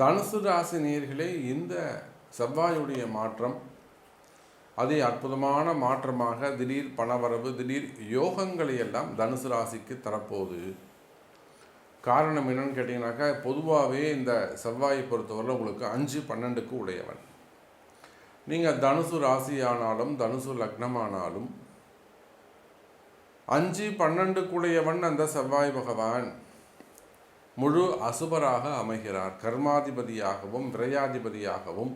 தனுசு ராசி நேர்களே இந்த செவ்வாயுடைய மாற்றம் அதே அற்புதமான மாற்றமாக திடீர் பணவரவு திடீர் யோகங்களை எல்லாம் தனுசு ராசிக்கு தரப்போகுது. காரணம் என்னன்னு கேட்டிங்கனாக்கா பொதுவாகவே இந்த செவ்வாயை பொறுத்தவரை உங்களுக்கு அஞ்சு பன்னெண்டுக்கு உடையவன். நீங்கள் தனுசு ராசி ஆனாலும் தனுசு லக்னமானாலும் அஞ்சு பன்னெண்டுக்குடையவன் அந்த செவ்வாய் பகவான். முழு அசுபராக அமைகிறார். கர்மாதிபதியாகவும் விரையாதிபதியாகவும்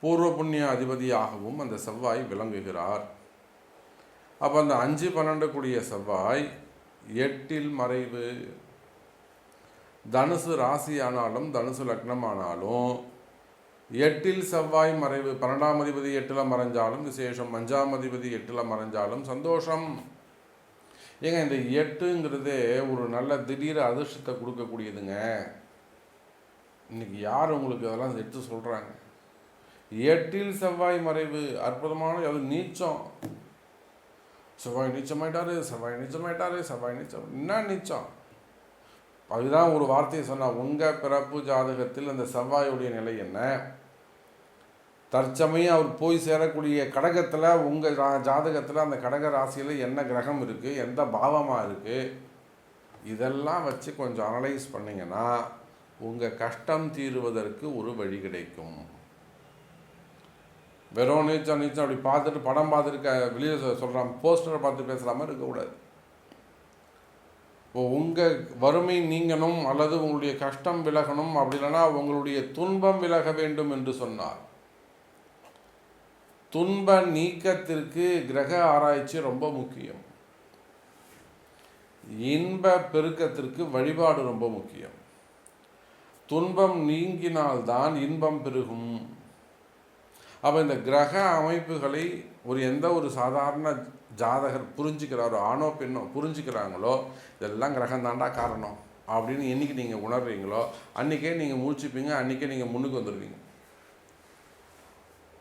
பூர்வ புண்ணிய அதிபதியாகவும் அந்த செவ்வாய் விளங்குகிறார். அப்போ அந்த அஞ்சு பன்னெண்டு கூடிய செவ்வாய் எட்டில் மறைவு. தனுசு ராசி ஆனாலும் தனுசு லக்னமானாலும் எட்டில் செவ்வாய் மறைவு. பன்னெண்டாம் அதிபதி எட்டில் மறைஞ்சாலும் விசேஷம். அஞ்சாம் அதிபதி எட்டில் மறைஞ்சாலும் சந்தோஷம். ஏங்க இந்த எட்டுங்கிறது ஒரு நல்ல திடீர் அதிர்ஷ்டத்தை கொடுக்கக்கூடியதுங்க. இன்னைக்கு யார் உங்களுக்கு அதெல்லாம் எடுத்து சொல்கிறாங்க எட்டில் செவ்வாய் மறைவு அற்புதமான அது நீச்சம். செவ்வாய் நீச்சமாயிட்டாரு செவ்வாய் நீச்சமாயிட்டாரு செவ்வாய் நீச்சம். என்ன நீச்சம்? அதுதான் ஒரு வார்த்தையை சொன்னால் உங்கள் பிறப்பு ஜாதகத்தில் அந்த செவ்வாயுடைய நிலை என்ன? தற்சமயம் அவர் போய் சேரக்கூடிய கடகத்தில் உங்கள் ஜாதகத்தில் அந்த கடக ராசியில் என்ன கிரகம் இருக்குது எந்த பாவமாக இருக்குது இதெல்லாம் வச்சு கொஞ்சம் அனலைஸ் பண்ணிங்கன்னா உங்கள் கஷ்டம் தீருவதற்கு ஒரு வழி கிடைக்கும். வெறும் நீச்சம் நீச்சம் அப்படி பார்த்துட்டு படம் பார்த்துருக்க வெளியே சொல்கிறான் போஸ்டரை பார்த்து பேசுகிற மாதிரி இருக்கக்கூடாது. இப்போ உங்கள் வறுமை நீங்கணும் அல்லது உங்களுடைய கஷ்டம் விலகணும் அப்படி இல்லைன்னா உங்களுடைய துன்பம் விலக வேண்டும் என்று சொன்னார். துன்ப நீக்கத்திற்கு கிரக ஆராய்ச்சி ரொம்ப முக்கியம். இன்ப பெருக்கத்திற்கு வழிபாடு ரொம்ப முக்கியம். துன்பம் நீங்கினால்தான் இன்பம் பெருகும். அப்போ இந்த கிரக அமைப்புகளை ஒரு எந்த ஒரு சாதாரண ஜாதகர் புரிஞ்சுக்கிறாரோ ஆணோ பெண்ணோ புரிஞ்சுக்கிறாங்களோ இதெல்லாம் கிரகம் தாண்டா காரணம் அப்படின்னு என்றைக்கு நீங்கள் உணர்றீங்களோ அன்றைக்கே நீங்கள் மூழ்ச்சிப்பீங்க அன்றைக்கே நீங்கள் முன்னுக்கு வந்துடுவீங்க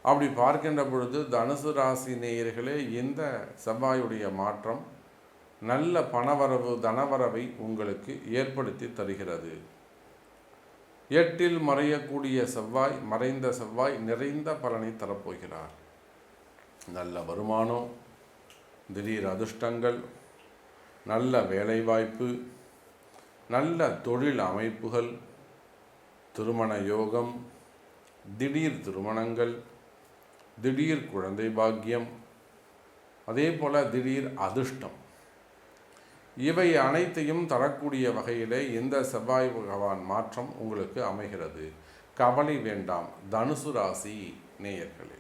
அப்படி பார்க்கின்ற பொழுது தனுசு ராசி நேயர்களே இந்த செவ்வாயுடைய மாற்றம் நல்ல பணவரவு தனவரவை உங்களுக்கு ஏற்படுத்தி தருகிறது. எட்டில் மறையக்கூடிய செவ்வாய் மறைந்த செவ்வாய் நிறைந்த பலனை தரப்போகிறார். நல்ல வருமானம் திடீர் அதிர்ஷ்டங்கள் நல்ல வேலைவாய்ப்பு நல்ல தொழில் அமைப்புகள் திருமண யோகம் திடீர் திருமணங்கள் திடீர் குழந்தை பாக்கியம் அதே போல் திடீர் அதிர்ஷ்டம். இவை அனைத்தையும் தரக்கூடிய வகையிலே இந்த செவ்வாய் பகவான் மாற்றம் உங்களுக்கு அமைகிறது. கவலை வேண்டாம். தனுசு ராசி நேயர்களே.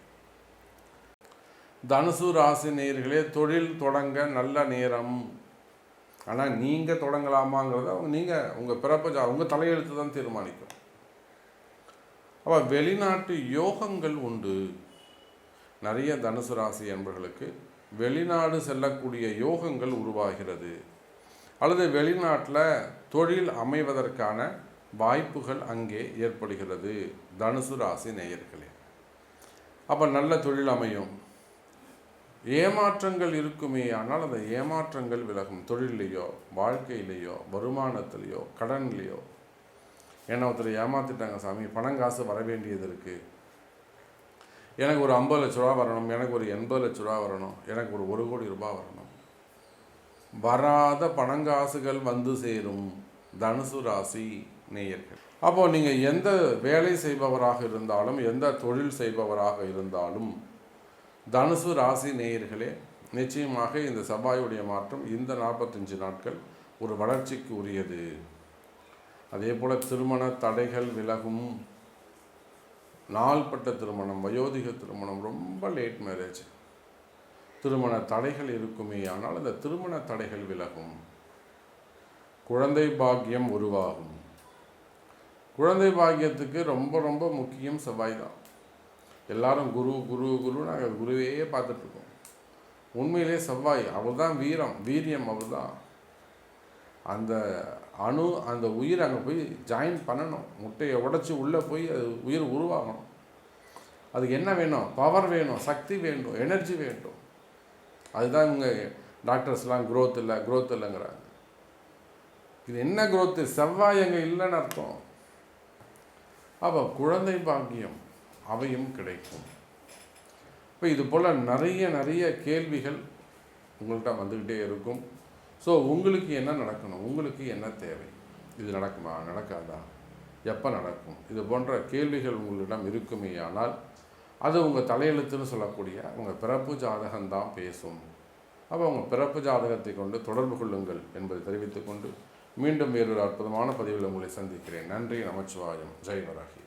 தனுசு ராசி நேயர்களே தொழில் தொடங்க நல்ல நேரம். ஆனால் நீங்கள் தொடங்கலாமாங்கிறத நீங்கள் உங்கள் பிறப்பு ஜா உங்கள் தலையெழுத்து தான் தீர்மானிக்கும். அப்போ வெளிநாட்டு யோகங்கள் உண்டு. நிறைய தனுசு ராசி என்பர்களுக்கு வெளிநாடு செல்லக்கூடிய யோகங்கள் உருவாகிறது. அல்லது வெளிநாட்டில் தொழில் அமைவதற்கான வாய்ப்புகள் அங்கே ஏற்படுகிறது. தனுசு ராசி நேயர்களே அப்போ நல்ல தொழில் அமையும். ஏமாற்றங்கள் இருக்குமே ஆனால் அந்த ஏமாற்றங்கள் விலகும். தொழிலையோ வாழ்க்கையிலையோ வருமானத்திலையோ கடன்லேயோ. ஏன்னா ஒருத்தர் ஏமாத்திட்டாங்க சாமி பணம் காசு வர வேண்டியது இருக்குது எனக்கு ஒரு ஐம்பது லட்ச ரூபா வரணும் எனக்கு ஒரு எண்பது லட்ச ரூபா வரணும் எனக்கு ஒரு ஒரு கோடி ரூபா வரணும். வராத பணங்காசுகள் வந்து சேரும் தனுசு ராசி நேயர்கள். அப்போது நீங்கள் எந்த வேலை செய்பவராக இருந்தாலும் எந்த தொழில் செய்பவராக இருந்தாலும் தனுசு ராசி நேயர்களே நிச்சயமாக இந்த செவ்வாயுடைய மாற்றம் இந்த நாற்பத்தஞ்சு நாட்கள் ஒரு வளர்ச்சிக்கு உரியது அதே போல் திருமண தடைகள் விலகும் நாள்பட்ட திருமணம் வயோதிக திருமணம் ரொம்ப லேட் மேரேஜ் திருமண தடைகள் இருக்குமே ஆனால் அந்த திருமண தடைகள் விலகும். குழந்தை பாக்கியம் உருவாகும். குழந்தை பாக்கியத்துக்கு ரொம்ப ரொம்ப முக்கியம் செவ்வாய் தான். எல்லாரும் குரு குரு குரு நாங்கள் குருவையே பார்த்துட்ருக்கோம். உண்மையிலே செவ்வாய் அவர் தான் வீரம் வீரியம் அவர் தான் அந்த அணு அந்த உயிர் அங்கே போய் ஜாயின் பண்ணணும். முட்டையை உடச்சி உள்ளே போய் அது உயிர் உருவாகணும். அதுக்கு என்ன வேணும்? பவர் வேணும் சக்தி வேண்டும் எனர்ஜி வேண்டும். அதுதான் இவங்க டாக்டர்ஸ்லாம் க்ரோத் இல்லை க்ரோத் இல்லைங்கிறாங்க. இது என்ன க்ரோத்து செவ்வாய் அங்கே இல்லைன்னு அர்த்தம். அப்போ குழந்தை பாக்கியம் அவையும் கிடைக்கும். இப்போ இது போல் நிறைய நிறைய கேள்விகள் உங்கள்கிட்ட வந்துக்கிட்டே இருக்கும். ஸோ உங்களுக்கு என்ன நடக்கணும்? உங்களுக்கு என்ன தேவை? இது நடக்குமா? நடக்காதா? எப்போ நடக்கும்? இது போன்ற கேள்விகள் உங்களிடம் இருக்குமே ஆனால் அது உங்கள் தலையெழுத்துன்னு சொல்லக்கூடிய உங்கள் பிறப்பு ஜாதகம்தான் பேசும். அப்போ உங்கள் பிறப்பு ஜாதகத்தை கொண்டு தொடர்பு கொள்ளுங்கள் என்பதை தெரிவித்துக்கொண்டு மீண்டும் வேறொரு அற்புதமான பதிவில் உங்களை சந்திக்கிறேன். நன்றி நமச்சிவாயம். ஜெய் வராகி